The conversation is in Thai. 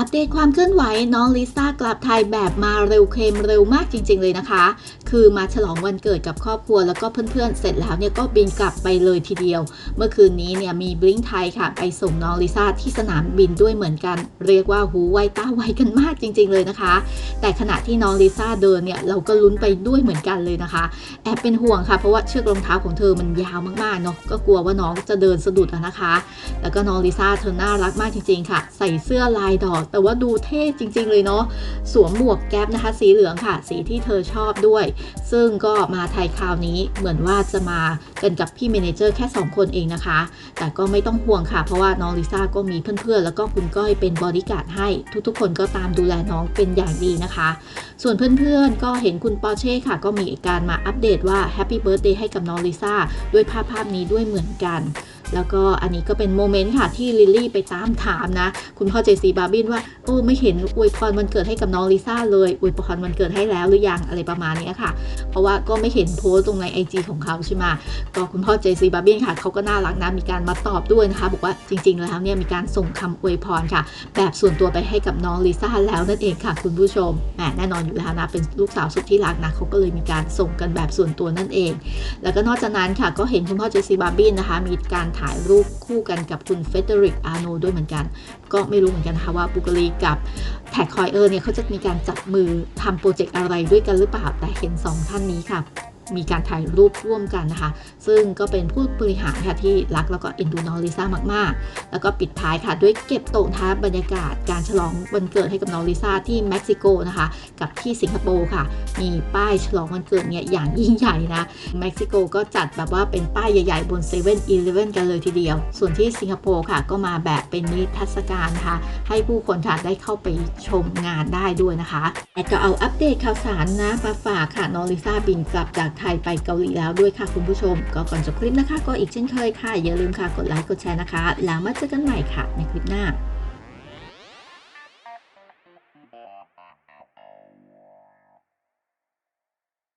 อัปเดตความเคลื่อนไหวน้องลิซ่ากลับไทยแบบมาเร็วเคลมเร็วมากจริง ๆ เลยนะคะ คือมาฉลองวันเกิดกับครอบครัวแล้วก็เพื่อนๆ เสร็จแล้วเนี่ยก็บินกลับไปเลยทีเดียว เมื่อคืนนี้เนี่ยมีบลิงไทยค่ะ ไปส่งน้องลิซ่าที่สนามบินด้วยเหมือนกัน เรียกว่าหูไวตาไวกันมากจริง ๆ เลยนะคะ แต่ขณะที่น้องลิซ่าเดินเนี่ยเราก็ลุ้นไปด้วยเหมือนกันเลยนะคะ แอบเป็นห่วงค่ะเพราะว่าเชือกรองเท้าของเธอมันยาวมากๆเนาะก็กลัวว่าน้องจะเดินสะดุดอะนะคะ แล้วก็น้องลิซ่าเธอน่ารักมากจริงๆค่ะ ใส่เสื้อลายดอกแต่ว่าดูเท่จริง ๆ เลยเนาะสวมหมวกแก๊ปนะคะ สีเหลืองค่ะ สีที่เธอชอบด้วย ซึ่งก็มาไทยคราวนี้เหมือนว่าจะมากันกับพี่เมนเจอร์แค่ 2 คนเองนะคะ แต่ก็ไม่ต้องห่วงค่ะ เพราะว่าน้องลิซ่าก็มีเพื่อนๆ แล้วก็คุณก้อยเป็นบอดี้การ์ดให้ทุกๆ คนก็ตามดูแลน้องเป็นอย่างดีนะคะ ส่วนเพื่อนๆ ก็เห็นคุณปอเช่ค่ะ ก็มีการมาอัปเดตว่าแฮปปี้เบิร์ a เดย์ให้กับน้องลิซ่าด้วยภาพภาพนี้ด้วยเหมือนกัน แล้วก็อันนี้ก็เป็นโมเมนต์ค่ะที่ลิลลี่ไปตามถามนะ คุณพ่อเจซีบาร์บินว่าโอ้ไม่เห็นอวยพรวันเกิดให้กับน้องลิซ่าเลยอวยพรวันเกิดให้แล้วหรือยังอะไรประมาณนี้ค่ะ เพราะว่าก็ไม่เห็นโพสต์ตรงใน IG ของเขาใช่ไหมก็คุณพ่อเจซีบาร์บินค่ะเขาก็น่ารักนะมีการมาตอบด้วยนะคะ บอกว่าจริง ๆ แล้วเนี่ยมีการส่งคำอวยพรค่ะ แบบส่วนตัวไปให้กับน้องลิซ่าแล้วนั่นเองค่ะ คุณผู้ชมแหมแน่นอนอยู่แล้วนะเป็นลูกสาวสุดที่รักนะเขาก็เลยมีการส่งกันแบบส่วนตัวนั่นเอง แล้วก็นอกจากนั้นค่ะก็เห็นคุณพ่อเจซีบาร์บินนะคะมีการถ่ายรูปคู่กันกับคุณเฟเดริกอาร์โนด้วยเหมือนกัน ก็ไม่รู้เหมือนกันนะคะว่าบุกลีกับแท็กคอยเออร์เนี่ยเขาจะมีการจับมือทำโปรเจกต์อะไรด้วยกันหรือเปล่าแต่เห็น 2 ท่านนี้ค่ะ มีการถ่ายรูปร่วมกันนะคะ ซึ่งก็เป็นผู้บริหารค่ะที่รักแล้วก็เอ็นดูน้องลิซ่ามากๆ แล้วก็ปิดท้ายค่ะ ด้วยเก็บโต๊ะท้าบรรยากาศการฉลองวันเกิดให้กับน้องลิซ่าที่เม็กซิโกนะคะ กับที่สิงคโปร์ค่ะ มีป้ายฉลองวันเกิดเนี่ยอย่างยิ่งใหญ่นะเม็กซิโกก็จัดแบบว่าเป็นป้ายใหญ่ๆ บน7 e เ e ่ e อกันเลยทีเดียว ส่วนที่สิงคโปร์ค่ะ ก็มาแบบเป็นนิทรรศการนะคะให้ผู้คนค่ะได้เข้าไปชมงานได้ด้วยนะคะแอดก็เอาอัปเดตข่าวสารนะมาฝากค่ะน้องลิซ่าบินกลับจากไทยไปเกาหลีแล้วด้วยค่ะคุณผู้ชม ก็ก่อนจบคลิปนะคะ ก็อีกเช่นเคยค่ะ อย่าลืมค่ะกดไลค์กดแชร์นะคะ แล้วมาเจอกันใหม่ค่ะในคลิปหน้า